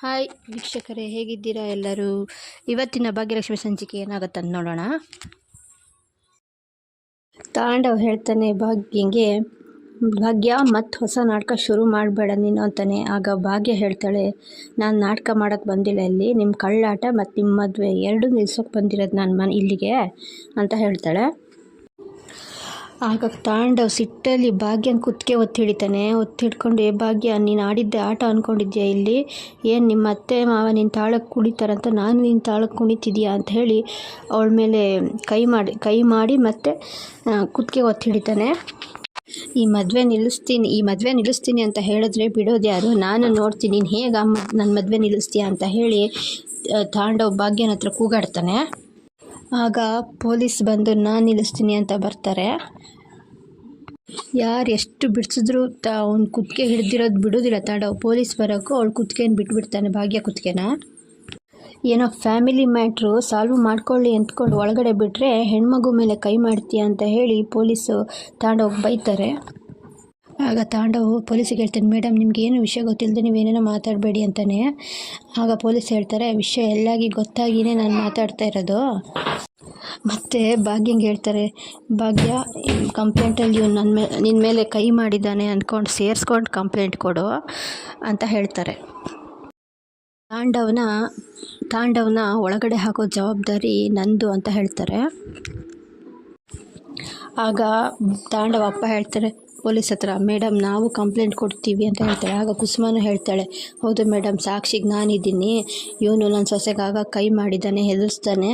Hi ವೀಕ್ಷಕರೇ, ಹೇಗಿದ್ದೀರಾ ಎಲ್ಲರೂ? ಇವತ್ತಿನ ಭಾಗ್ಯಲಕ್ಷ್ಮಿ ಸಂಚಿಕೆ ಏನಾಗುತ್ತೆ ಅಂತ ನೋಡೋಣ. ತಾಂಡವ್ ಹೇಳ್ತಾನೆ, ಭಾಗ್ಯಂಗೆ, ಭಾಗ್ಯ ಮತ್ತು ಹೊಸ ನಾಟಕ ಶುರು ಮಾಡಬೇಡ ನೀನು ಅಂತಾನೆ. ಆಗ ಭಾಗ್ಯ ಹೇಳ್ತಾಳೆ, ನಾನು ನಾಟಕ ಮಾಡೋಕ್ಕೆ ಬಂದಿಲ್ಲ ಇಲ್ಲಿ ನಿಮ್ಮ ಕಳ್ಳಾಟ ಮತ್ತು ನಿಮ್ಮ ಮದುವೆ ಎರಡೂ ನಿಲ್ಸೋಕೆ ಬಂದಿರೋದು ನಾನು ಮನೆ ಇಲ್ಲಿಗೆ ಅಂತ ಹೇಳ್ತಾಳೆ. ಆಗ ತಾಂಡವ್ ಸಿಟ್ಟಲ್ಲಿ ಭಾಗ್ಯನ ಕುತ್ತಿಗೆ ಒತ್ತಿ ಹಿಡಿತಾನೆ ಒತ್ತಿ ಹಿಡ್ಕೊಂಡು ಏ ಭಾಗ್ಯ, ನೀನು ಆಡಿದ್ದೆ ಆಟ ಅಂದ್ಕೊಂಡಿದ್ಯಾ ಇಲ್ಲಿ? ಏನು ನಿಮ್ಮ ಅತ್ತೆ ಮಾವ ನಿನ್ನ ತಾಳಕ್ಕೆ ಕುಣಿತಾರಂತ? ನಾನು ನಿನ್ನ ತಾಳಕ್ಕೆ ಕುಣಿತಿದ್ಯಾ? ಅಂತ ಹೇಳಿ ಅವಳ ಮೇಲೆ ಕೈ ಮಾಡಿ ಕೈ ಮಾಡಿ ಮತ್ತೆ ಕುತ್ತಿಗೆ ಒತ್ತಿ ಹಿಡಿತಾನೆ ಈ ಮದುವೆ ನಿಲ್ಲಿಸ್ತೀನಿ, ಈ ಮದುವೆ ನಿಲ್ಲಿಸ್ತೀನಿ ಅಂತ ಹೇಳಿದ್ರೆ ಬಿಡೋದು ಯಾರು? ನಾನು ನೋಡ್ತೀನಿ, ನೀನು ಹೇಗೆ ನನ್ನ ಮದುವೆ ನಿಲ್ಲಿಸ್ತೀಯ? ಅಂತ ಹೇಳಿ ತಾಂಡವ್ ಭಾಗ್ಯನ ಹತ್ರ ಕೂಗಾಡ್ತಾನೆ. ಆಗ ಪೊಲೀಸ್ ಬಂದು, ನಾನು ನಿಲ್ಲಿಸ್ತೀನಿ ಅಂತ ಬರ್ತಾರೆ. ಯಾರು ಎಷ್ಟು ಬಿಡಿಸಿದ್ರು ತ, ಅವ್ನ ಕುತ್ತಿಗೆ ಹಿಡ್ದಿರೋದು ಬಿಡೋದಿಲ್ಲ ತಾಂಡವ್ ಪೊಲೀಸ್ ಬರೋಕ್ಕೂ ಅವಳು ಕುತ್ತಿಗೆನ ಬಿಟ್ಬಿಡ್ತಾನೆ, ಭಾಗ್ಯ ಕುತ್ತಿಗೆನ. ಏನೋ ಫ್ಯಾಮಿಲಿ ಮ್ಯಾಟ್ರು ಸಾಲ್ವ್ ಮಾಡ್ಕೊಳ್ಳಿ ಅಂದ್ಕೊಂಡು ಒಳಗಡೆ ಬಿಟ್ಟರೆ ಹೆಣ್ಮಗು ಮೇಲೆ ಕೈ ಮಾಡ್ತೀಯ ಅಂತ ಹೇಳಿ ಪೊಲೀಸು ತಾಂಡವ್ ಬೈತಾರೆ. ಆಗ ತಾಂಡವ್ ಪೊಲೀಸಿಗೆ ಹೇಳ್ತಾನೆ ಮೇಡಮ್ ನಿಮ್ಗೆ ಏನು ವಿಷಯ ಗೊತ್ತಿಲ್ಲದೆ ಏನೇನೋ ಮಾತಾಡಬೇಡಿ ಅಂತಾನೆ. ಆಗ ಪೊಲೀಸ್ ಹೇಳ್ತಾರೆ, ವಿಷಯ ಎಲ್ಲಾಗಿ ಗೊತ್ತಾಗಿಯೇ ನಾನು ಮಾತಾಡ್ತಾ ಇರೋದು. ಮತ್ತು ಭಾಗ್ಯಂಗೆ ಹೇಳ್ತಾರೆ, ಭಾಗ್ಯ ಕಂಪ್ಲೇಂಟಲ್ಲಿ ಇವ್ನು ನನ್ನ ಮೇಲೆ ನಿನ್ನ ಮೇಲೆ ಕೈ ಮಾಡಿದ್ದಾನೆ ಅಂದ್ಕೊಂಡು ಸೇರಿಸ್ಕೊಂಡು ಕಂಪ್ಲೇಂಟ್ ಕೊಡು ಅಂತ ಹೇಳ್ತಾರೆ. ತಾಂಡವನ ತಾಂಡವನ ಒಳಗಡೆ ಹಾಕೋ ಜವಾಬ್ದಾರಿ ನಂದು ಅಂತ ಹೇಳ್ತಾರೆ. ಆಗ ತಾಂಡವ ಅಪ್ಪ ಹೇಳ್ತಾರೆ, ಪೊಲೀಸ್ ಹತ್ರ ಮೇಡಮ್ ನಾವು ಕಂಪ್ಲೇಂಟ್ ಕೊಡ್ತೀವಿ ಅಂತ ಹೇಳ್ತಾಳೆ ಆಗ ಕುಸುಮನು ಹೇಳ್ತಾಳೆ, ಹೌದು ಮೇಡಮ್ ಸಾಕ್ಷಿಗೆ ನಾನಿದ್ದೀನಿ. ಇವನು ನನ್ನ ಸೊಸೆಗೆ ಆಗ ಕೈ ಮಾಡಿದ್ದಾನೆ ಹೆದರ್ಸ್ತಾನೆ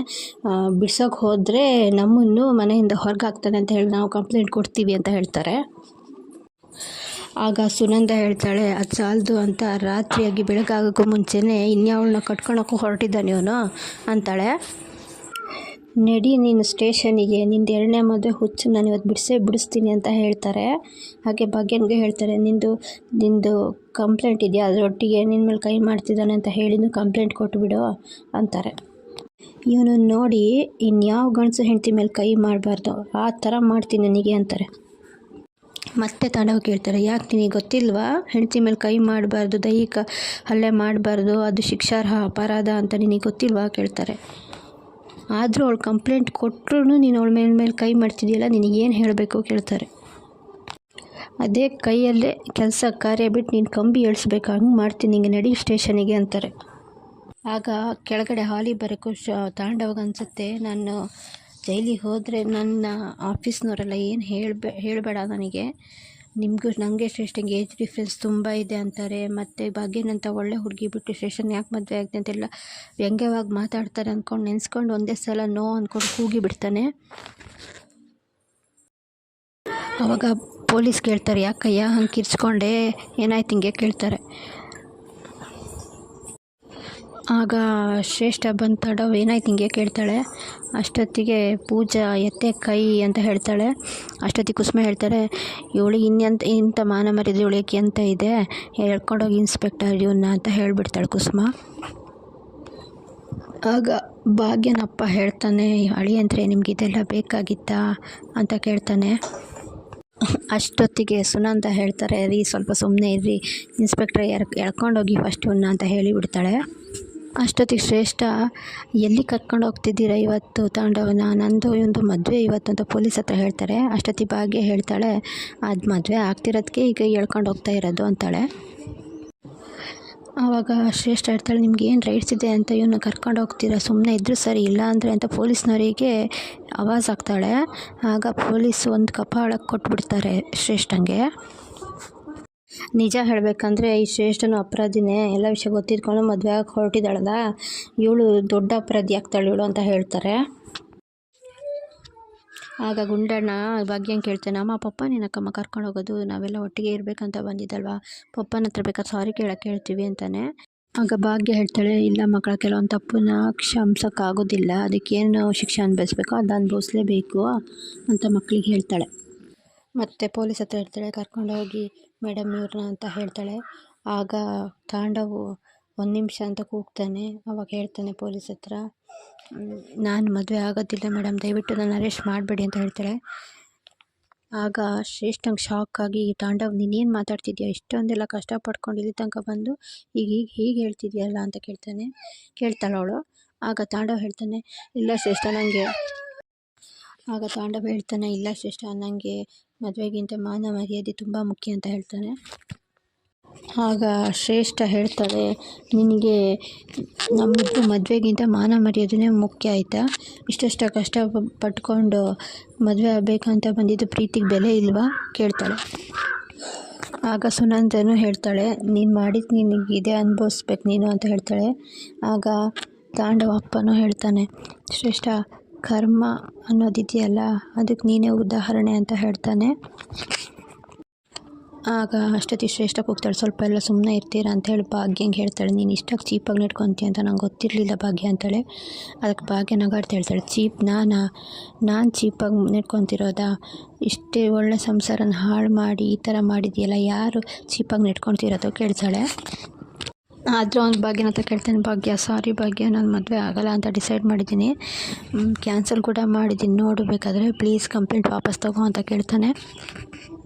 ಬಿಡ್ಸೋಕೆ ಹೋದರೆ ನಮ್ಮನ್ನು ಮನೆಯಿಂದ ಹೊರಗೆ ಹಾಕ್ತಾನೆ ಅಂತ ಹೇಳಿ ನಾವು ಕಂಪ್ಲೇಂಟ್ ಕೊಡ್ತೀವಿ ಅಂತ ಹೇಳ್ತಾರೆ. ಆಗ ಸುನಂದ ಹೇಳ್ತಾಳೆ, ಅದು ಸಾಲದು ಅಂತ ರಾತ್ರಿಯಾಗಿ ಬೆಳಗಾಗೋಕ್ಕೂ ಮುಂಚೆನೇ ಇನ್ಯಾವಳನ್ನ ಕಟ್ಕೊಳಕ್ಕೂ ಹೊರಟಿದ್ದಾನೆ ಇವನು? ಅಂತಾಳೆ. ನಡಿ, ನೀನು ಸ್ಟೇಷನಿಗೆ ನಿಂದು ಎರಡನೇ ಮದುವೆ ಹುಚ್ಚು, ನಾನು ಇವತ್ತು ಬಿಡಿಸೇ ಬಿಡಿಸ್ತೀನಿ ಅಂತ ಹೇಳ್ತಾರೆ. ಹಾಗೆ ಭಾಗ್ಯನಿಗೆ ಹೇಳ್ತಾರೆ, ನಿಂದು ನಿಂದು ಕಂಪ್ಲೇಂಟ್ ಇದೆಯಾ? ಅದರೊಟ್ಟಿಗೆ ನಿನ್ನ ಮೇಲೆ ಕೈ ಮಾಡ್ತಿದ್ದಾನೆ ಅಂತ ಹೇಳಿದ್ದು ಕಂಪ್ಲೇಂಟ್ ಕೊಟ್ಟುಬಿಡು ಅಂತಾರೆ. ಇವನು ನೋಡಿ, ಇನ್ಯಾವ ಗಂಡಸು ಹೆಂಡತಿ ಮೇಲೆ ಕೈ ಮಾಡಬಾರ್ದು, ಆ ಥರ ಮಾಡ್ತೀನಿ ನನಗೆ ಅಂತಾರೆ. ಮತ್ತೆ ತಾಂಡವ ಕೇಳ್ತಾರೆ, ಯಾಕೆ ನಿನಗೆ ಗೊತ್ತಿಲ್ವಾ? ಹೆಂಡತಿ ಮೇಲೆ ಕೈ ಮಾಡಬಾರ್ದು, ದೈಹಿಕ ಹಲ್ಲೆ ಮಾಡಬಾರ್ದು, ಅದು ಶಿಕ್ಷಾರ್ಹ ಅಪರಾಧ ಅಂತ ನಿನಗೆ ಗೊತ್ತಿಲ್ವಾ? ಕೇಳ್ತಾರೆ. ಆದರೂ ಅವಳು ಕಂಪ್ಲೇಂಟ್ ಕೊಟ್ಟರು ನೀನು ಅವಳ ಮೇಲೆ ಮೇಲೆ ಕೈ ಮಾಡ್ತಿದೆಯಲ್ಲ ನಿನಗೇನು ಹೇಳಬೇಕು ಕೇಳ್ತಾರೆ. ಅದೇ ಕೈಯಲ್ಲೇ ಕೆಲಸ ಕಾರ್ಯ ಬಿಟ್ಟು ನೀನು ಕಂಬಿ ಏಳಿಸ್ಬೇಕು ಹಂಗೆ ಮಾಡ್ತೀನಿ, ನಿಂಗೆ ನಡಿ ಸ್ಟೇಷನಿಗೆ ಅಂತಾರೆ. ಆಗ ಕೆಳಗಡೆ ಹಾಲಿ ಬರೋಕ್ಕೂ ಶ ತಾಂಡವಾಗ ಅನಿಸುತ್ತೆ, ನಾನು ಜೈಲಿಗೆ ಹೋದರೆ ನನ್ನ ಆಫೀಸ್ನವರೆಲ್ಲ ಏನು ಹೇಳಬೇ, ಹೇಳಬೇಡ ನನಗೆ. ನಿಮಗೂ ನನಗೆ ಸ್ಟೇಷನ್ಗೆ ಏಜ್ ಡಿಫ್ರೆನ್ಸ್ ತುಂಬ ಇದೆ ಅಂತಾರೆ. ಮತ್ತು ಭಾಗ್ಯನಂತ ಒಳ್ಳೆ ಹುಡುಗಿ ಬಿಟ್ಟು ಸ್ಟೇಷನ್ ಯಾಕೆ ಮದುವೆ ಆಗಿದೆ ಅಂತೆಲ್ಲ ವ್ಯಂಗ್ಯವಾಗಿ ಮಾತಾಡ್ತಾರೆ ಅಂದ್ಕೊಂಡು ನೆನೆಸ್ಕೊಂಡು ಒಂದೇ ಸಲ ನೋ ಅಂದ್ಕೊಂಡು ಕೂಗಿ ಬಿಡ್ತಾನೆ. ಅವಾಗ ಪೊಲೀಸ್ ಕೇಳ್ತಾರೆ, ಯಾಕಯ್ಯ ಹಂಗೆ ಕಿರ್ಚ್ಕೊಂಡೆ? ಏನಾಯ್ತು ಹಿಂಗೆ ಕೇಳ್ತಾರೆ. ಆಗ ಶ್ರೇಷ್ಠ ಬಂದು ತಡವ್ ಏನಾಯ್ತು ಹಿಂಗೆ ಕೇಳ್ತಾಳೆ, ಅಷ್ಟೊತ್ತಿಗೆ ಪೂಜಾ ಎತ್ತೆ, ಕೈ ಅಂತ ಹೇಳ್ತಾಳೆ. ಅಷ್ಟೊತ್ತಿಗೆ ಕುಸುಮ ಹೇಳ್ತಾರೆ ಇವಳಿಗೆ ಇನ್ನೆಂತ, ಇಂಥ ಮಾನ ಮರ್ಯಾದೆ ಇವಳಿಗೆ ಅಂತ ಇದೆ? ಹೇಳ್ಕೊಂಡೋಗಿ ಇನ್ಸ್ಪೆಕ್ಟರ್ ಇವನ್ನ ಅಂತ ಹೇಳಿಬಿಡ್ತಾಳೆ ಕುಸುಮ. ಆಗ ಭಾಗ್ಯನಪ್ಪ ಹೇಳ್ತಾನೆ ಅಳಿಯಂದ್ರೆ ನಿಮ್ಗೆ ಇದೆಲ್ಲ ಬೇಕಾಗಿತ್ತಾ? ಅಂತ ಕೇಳ್ತಾನೆ. ಅಷ್ಟೊತ್ತಿಗೆ ಸುನಂದ ಹೇಳ್ತಾರೆ, ರೀ, ಸ್ವಲ್ಪ ಸುಮ್ಮನೆ ಇರ್ರಿ. ಇನ್ಸ್ಪೆಕ್ಟ್ರ್ ಎರ್ ಎಳ್ಕೊಂಡೋಗಿ ಫಸ್ಟ್ ಇವನ್ನ ಅಂತ ಹೇಳಿಬಿಡ್ತಾಳೆ. ಅಷ್ಟೊತ್ತಿಗೆ ಶ್ರೇಷ್ಠ, ಎಲ್ಲಿ ಕರ್ಕೊಂಡು ಹೋಗ್ತಿದ್ದೀರಾ ಇವತ್ತು ತಾಂಡವನ? ನಂದು ಒಂದು ಮದುವೆ ಇವತ್ತು ಅಂತ ಪೊಲೀಸ್ ಹತ್ರ ಹೇಳ್ತಾರೆ. ಅಷ್ಟೊತ್ತಿಗೆ ಭಾಗ್ಯ ಹೇಳ್ತಾಳೆ, ಅದು ಮದುವೆ ಆಗ್ತಿರೋದಕ್ಕೆ ಈಗ ಹೇಳ್ಕೊಂಡು ಹೋಗ್ತಾ ಇರೋದು ಅಂತಾಳೆ. ಆವಾಗ ಶ್ರೇಷ್ಠ ಹೇಳ್ತಾಳೆ, ನಿಮ್ಗೆ ಏನು ರೈಟ್ಸ್ ಇದೆ ಅಂತ ಇವನ್ನ ಕರ್ಕೊಂಡು ಹೋಗ್ತೀರಾ? ಸುಮ್ಮನೆ ಇದ್ದರೂ ಸರಿ ಇಲ್ಲ ಅಂದರೆ ಅಂತ ಪೊಲೀಸ್ನವರಿಗೆ ಆವಾಜ್ ಆಗ್ತಾಳೆ ಆಗ ಪೊಲೀಸ್ ಒಂದು ಕಪಾಳಕ್ಕೆ ಕೊಟ್ಬಿಡ್ತಾರೆ ಶ್ರೇಷ್ಠಂಗೆ. ನಿಜ ಹೇಳಬೇಕಂದ್ರೆ ಈ ಶ್ರೇಷ್ಠನು ಅಪರಾಧಿನೇ. ಎಲ್ಲ ವಿಷಯ ಗೊತ್ತಿದ್ಕೊಂಡು ಮದುವೆ ಆಗಿ ಹೊರಟಿದ್ದಾಳಲ್ಲ. ಇವಳು ದೊಡ್ಡ ಅಪರಾಧಿ ಆಗ್ತಾಳೆ ಇವಳು ಅಂತ ಹೇಳ್ತಾರೆ. ಆಗ ಗುಂಡಣ್ಣ ಭಾಗ್ಯಂಗೆ ಕೇಳ್ತಾನೆ, ಅಮ್ಮ, ಪಪ್ಪ, ನಿನ್ನ ಅಕ್ಕಮ್ಮ ಕರ್ಕೊಂಡು ಹೋಗೋದು, ನಾವೆಲ್ಲ ಒಟ್ಟಿಗೆ ಇರಬೇಕಂತ ಬಂದಿದ್ದಲ್ವಾ? ಪಪ್ಪನ ಹತ್ರ ಬೇಕಾದ್ರೆ ಸಾರಿ ಕೇಳಕ್ಕೆ ಹೇಳ್ತೀವಿ ಅಂತಾನೆ. ಆಗ ಭಾಗ್ಯ ಹೇಳ್ತಾಳೆ, ಇಲ್ಲ ಮಕ್ಕಳ, ಕೆಲವೊಂದು ತಪ್ಪನ್ನ ಕ್ಷಮಿಸೋಕ್ಕಾಗೋದಿಲ್ಲ. ಅದಕ್ಕೇನು ಶಿಕ್ಷೆ ಅನುಭವಿಸ್ಬೇಕೋ ಅದು ಅನುಭವಿಸ್ಲೇಬೇಕು ಅಂತ ಮಕ್ಕಳಿಗೆ ಹೇಳ್ತಾಳೆ. ಮತ್ತು ಪೊಲೀಸ್ ಹತ್ರ ಹೇಳ್ತಾಳೆ, ಕರ್ಕೊಂಡು ಹೋಗಿ ಮೇಡಮ್ ಇವ್ರನ್ನ ಅಂತ ಹೇಳ್ತಾಳೆ. ಆಗ ತಾಂಡವು ಒಂದು ನಿಮಿಷ ಅಂತ ಕೂಗ್ತಾನೆ. ಅವಾಗ ಹೇಳ್ತಾನೆ ಪೊಲೀಸ್ ಹತ್ರ, ನಾನು ಮದುವೆ ಆಗೋದಿಲ್ಲ ಮೇಡಮ್, ದಯವಿಟ್ಟು ನಾನು ಅರೆಸ್ಟ್ ಮಾಡಬೇಡಿ ಅಂತ ಹೇಳ್ತಾಳೆ. ಆಗ ಶ್ರೇಷ್ಠಂಗೆ ಶಾಕ್ ಆಗಿ, ತಾಂಡವ್, ನೀನೇನು ಮಾತಾಡ್ತಿದ್ಯಾ? ಇಷ್ಟೊಂದೆಲ್ಲ ಕಷ್ಟಪಡ್ಕೊಂಡು ಇಲ್ಲಿ ತನಕ ಬಂದು ಈಗ ಈಗ ಹೀಗೆ ಹೇಳ್ತಿದ್ಯಲ್ಲ ಅಂತ ಕೇಳ್ತಾನೆ. ಕೇಳ್ತಾಳೆ ಅವಳು. ಆಗ ತಾಂಡವ್ ಹೇಳ್ತಾನೆ, ಇಲ್ಲ ಶ್ರೇಷ್ಠ ನನಗೆ ಆಗ ತಾಂಡವ ಹೇಳ್ತಾನೆ, ಇಲ್ಲ ಶ್ರೇಷ್ಠ ನನಗೆ ಮದುವೆಗಿಂತ ಮಾನ ಮರ್ಯಾದೆ ತುಂಬ ಮುಖ್ಯ ಅಂತ ಹೇಳ್ತಾನೆ ಆಗ ಶ್ರೇಷ್ಠ ಹೇಳ್ತಾಳೆ ನಿನಗೆ ನಮ್ಮದು ಮದುವೆಗಿಂತ ಮಾನ ಮರ್ಯಾದೆನೇ ಮುಖ್ಯ ಆಯಿತಾ? ಇಷ್ಟಷ್ಟು ಕಷ್ಟ ಪಟ್ಕೊಂಡು ಮದುವೆ ಆಗಬೇಕಂತ ಬಂದಿದ್ದು ಪ್ರೀತಿಗೆ ಬೆಲೆ ಇಲ್ವಾ? ಕೇಳ್ತಾಳೆ. ಆಗ ಸುನಂದನು ಹೇಳ್ತಾಳೆ, ನೀನು ಮಾಡಿದ್ದು ನಿನಗಿದೆ ಅನುಭವಿಸ್ಬೇಕು ನೀನು ಅಂತ ಹೇಳ್ತಾಳೆ. ಆಗ ತಾಂಡವ ಅಪ್ಪನೂ ಹೇಳ್ತಾನೆ, ಶ್ರೇಷ್ಠ ಕರ್ಮ ಅನ್ನೋದಿದೆಯಲ್ಲ ಅದಕ್ಕೆ ನೀನೇ ಉದಾಹರಣೆ ಅಂತ ಹೇಳ್ತಾನೆ. ಆಗ ಅಷ್ಟೊತ್ತಿ ಶ್ರೇಷ್ಠ ಹೋಗ್ತಾಳೆ ಸ್ವಲ್ಪ ಎಲ್ಲ ಸುಮ್ಮನೆ ಇರ್ತೀರಾ? ಅಂತ ಹೇಳಿ ಭಾಗ್ಯಂಗೆ ಹೇಳ್ತಾಳೆ, ನೀನು ಇಷ್ಟಾಗಿ ಚೀಪಾಗಿ ನೆಟ್ಕೊತೀಯ ಅಂತ ನಂಗೆ ಗೊತ್ತಿರಲಿಲ್ಲ ಭಾಗ್ಯ ಅಂತೇಳಿ. ಅದಕ್ಕೆ ಭಾಗ್ಯ ನಗಾಡ್ತಾ ಹೇಳ್ತಾಳೆ, ಚೀಪ್ ನಾನಾ? ನಾನು ಚೀಪಾಗಿ ನೆಟ್ಕೊತಿರೋದಾ ಇಷ್ಟೇ ಒಳ್ಳೆ ಸಂಸಾರನ ಹಾಳು ಮಾಡಿ ಈ ಥರ ಮಾಡಿದೆಯಲ್ಲ, ಯಾರು ಚೀಪಾಗಿ ನೆಟ್ಕೊತಿರೋದು ಕೇಳ್ತಾಳೆ. ಆದರೂ ಅವ್ನು ಭಾಗ್ಯನ ಅಂತ ಕೇಳ್ತಾನೆ, ಭಾಗ್ಯ ಸಾರಿ ಭಾಗ್ಯ, ನಾನು ಮದುವೆ ಆಗಲ್ಲ ಅಂತ ಡಿಸೈಡ್ ಮಾಡಿದ್ದೀನಿ. ಕ್ಯಾನ್ಸಲ್ ಕೂಡ ಮಾಡಿದ್ದೀನಿ. ನೋಡಬೇಕಾದ್ರೆ ಪ್ಲೀಸ್ ಕಂಪ್ಲೇಂಟ್ ವಾಪಸ್ ತಗೋ ಅಂತ ಕೇಳ್ತಾನೆ.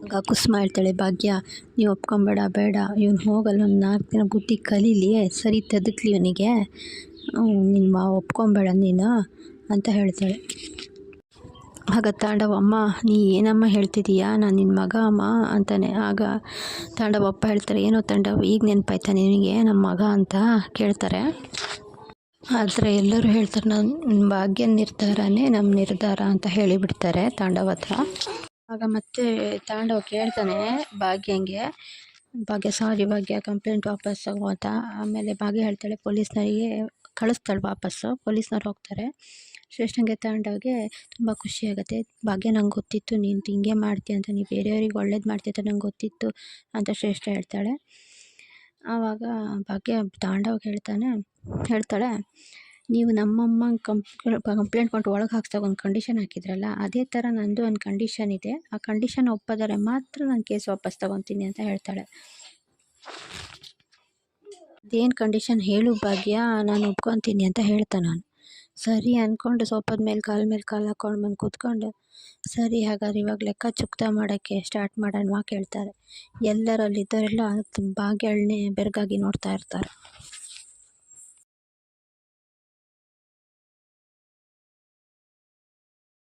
ಆಗ ಕುಸುಮ ಹೇಳ್ತಾಳೆ ಭಾಗ್ಯ, ನೀವು ಒಪ್ಕೊಂಬೇಡ, ಬೇಡ. ಇವ್ನು ಹೋಗಲ್ಲ, ಒಂದು ನಾಲ್ಕು ದಿನ ಬುದ್ಧಿ ಕಲೀಲಿ, ಸರಿ ತದಕ್ಲಿ ಇವನಿಗೆ. ಮಾ ಒಪ್ಕೊಂಬೇಡ ನೀನು, ಅಂತ ಹೇಳ್ತಾಳೆ. ಆಗ ತಾಂಡವ, ಅಮ್ಮ, ನೀ ಏನಮ್ಮ ಹೇಳ್ತಿದ್ದೀಯಾ ನಾನು ನಿನ್ನ ಮಗ, ಅಮ್ಮ, ಅಂತಾನೆ. ಆಗ ತಾಂಡವ ಅಪ್ಪ ಹೇಳ್ತಾರೆ, ಏನೋ ತಾಂಡವ, ಈಗ ನೆನಪಾಯ್ತಾ ನಿನಗೆ? ನಮ್ಮ ಮಗ ಅಂತ ಕೇಳ್ತಾರೆ. ಆದರೆ ಎಲ್ಲರೂ ಹೇಳ್ತಾರೆ ನನ್ನ ಭಾಗ್ಯ ನಿರ್ಧಾರನೇ ನಮ್ಮ ನಿರ್ಧಾರ ಅಂತ ಹೇಳಿಬಿಡ್ತಾರೆ ತಾಂಡವ ಹತ್ರ. ಆಗ ಮತ್ತೆ ತಾಂಡವ ಕೇಳ್ತಾನೆ ಭಾಗ್ಯಂಗೆ, ಭಾಗ್ಯ ಸಾರಿ ಭಾಗ್ಯ ಕಂಪ್ಲೇಂಟ್ ವಾಪಸ್ ಅಂತ. ಆಮೇಲೆ ಭಾಗ್ಯ ಹೇಳ್ತಾಳೆ, ಪೊಲೀಸ್ನವರಿಗೆ ಕಳಿಸ್ತಾಳೆ ವಾಪಸ್ಸು, ಪೊಲೀಸ್ನವ್ರು ಹೋಗ್ತಾರೆ. ಶ್ರೇಷ್ಠಂಗೆ ತುಂಬ ಖುಷಿ ಆಗುತ್ತೆ. ಭಾಗ್ಯ ನಂಗೆ ಗೊತ್ತಿತ್ತು, ನೀನು ಹಿಂಗೆ ಮಾಡ್ತೀಯ ಅಂತ ನೀನು ಬೇರೆಯವ್ರಿಗೆ ಒಳ್ಳೇದು ಮಾಡ್ತೀಯ ಅಂತ ನಂಗೆ ಗೊತ್ತಿತ್ತು ಅಂತ ಶ್ರೇಷ್ಠ ಹೇಳ್ತಾಳೆ. ಆವಾಗ ಭಾಗ್ಯ ತಾಂಡವ್ಗೆ ಹೇಳ್ತಾನೆ, ಹೇಳ್ತಾಳೆ, ನೀವು ನಮ್ಮಮ್ಮ ಕಂಪ್, ಕಂಪ್ಲೇಂಟ್ ಕೊಟ್ಟು ಒಳಗೆ ಹಾಕ್ಸ್ದಾಗ ಒಂದು ಕಂಡೀಷನ್ ಹಾಕಿದ್ರಲ್ಲ, ಅದೇ ಥರ ನಂದು ಒಂದು ಕಂಡೀಷನ್ ಇದೆ. ಆ ಕಂಡೀಷನ್ ಒಪ್ಪದರೆ ಮಾತ್ರ ನಾನು ಕೇಸ್ ವಾಪಸ್ ತಗೊತೀನಿ ಅಂತ ಹೇಳ್ತಾಳೆ. ಅದೇನು ಕಂಡೀಷನ್ ಹೇಳು ಭಾಗ್ಯ, ನಾನು ಒಪ್ಕೊತೀನಿ ಅಂತ ಹೇಳ್ತಾನೆ ನಾನು. ಸರಿ ಅಂದ್ಕೊಂಡು ಸೋಪದ ಮೇಲೆ ಕಾಲ ಮೇಲೆ ಕಾಲು ಹಾಕ್ಕೊಂಡು ಬಂದು ಕೂತ್ಕೊಂಡು, ಸರಿ ಹಾಗಾದ್ರೆ ಇವಾಗ ಲೆಕ್ಕ ಚುಕ್ತ ಮಾಡೋಕ್ಕೆ ಸ್ಟಾರ್ಟ್ ಮಾಡೋಣವಾ? ಕೇಳ್ತಾರೆ. ಎಲ್ಲರೂ ಅಲ್ಲಿದ್ದವರೆಲ್ಲ ಗೆಳ್ನೆ, ಬೆರಗಾಗಿ ನೋಡ್ತಾ ಇರ್ತಾರೆ.